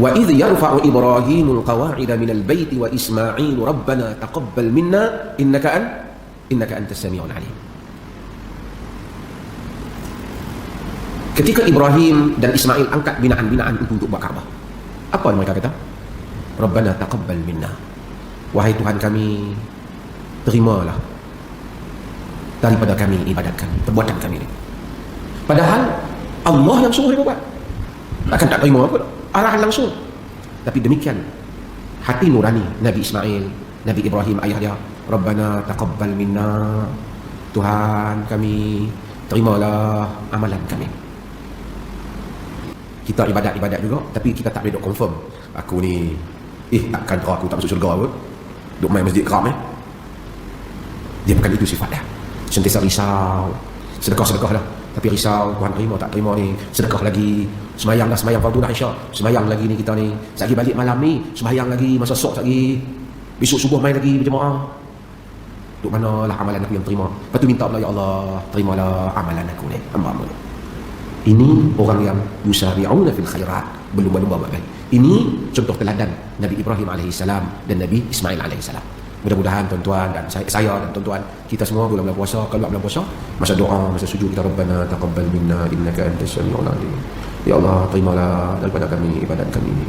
wa idh yarfa'u ibrahimul qawa'ida minal baiti wa isma'il rabbana taqabbal minna innaka an innaka antas samiul alim. Ketika ibrahim dan ismail angkat binaan-binaan untuk buat kaabah apa mereka kata? Rabbana taqabbal minna. Wahai tuhan kami terimalah daripada kami ibadat kami perbuatan kami ini. Padahal Allah yang suruh dia buat. Takkan tak terima apa? dah Arahan langsung. Tapi demikian hati nurani Nabi Ismail, Nabi Ibrahim ayah dia. Rabbana taqabbal minna. Tuhan kami terimalah amalan kami kita ibadat-ibadat juga tapi kita tak boleh confirm aku ni eh takkan kau aku tak masuk syurga apa duk main masjid keram eh dia bukan itu sifat dia sentiasa risau sedekah-sedekah lah tapi risau Tuhan terima tak terima ni. Sedekah lagi. Semayang dah semayang fardu dah semayang lagi ni kita ni. Lagi balik malam ni semayang lagi. Masa sok lagi besok subuh main lagi berjemaah. Duk mana lah amalan aku yang terima. Lepas tu minta Allah ya Allah terimalah amalan aku ni hamba-hamba ni ini orang yang yusari'una fil khairat. Berlumba-lumba buat baik. Ini contoh teladan Nabi Ibrahim AS dan Nabi Ismail AS mudah-mudahan tuan-tuan dan saya, saya dan tuan-tuan kita semua bulan bulan puasa. Kalau bulan puasa masa doa masa sujud kita Rabbana taqabbal minna innaka antas samiul alim. Ya Allah terimalah daripada kami ibadat kami ini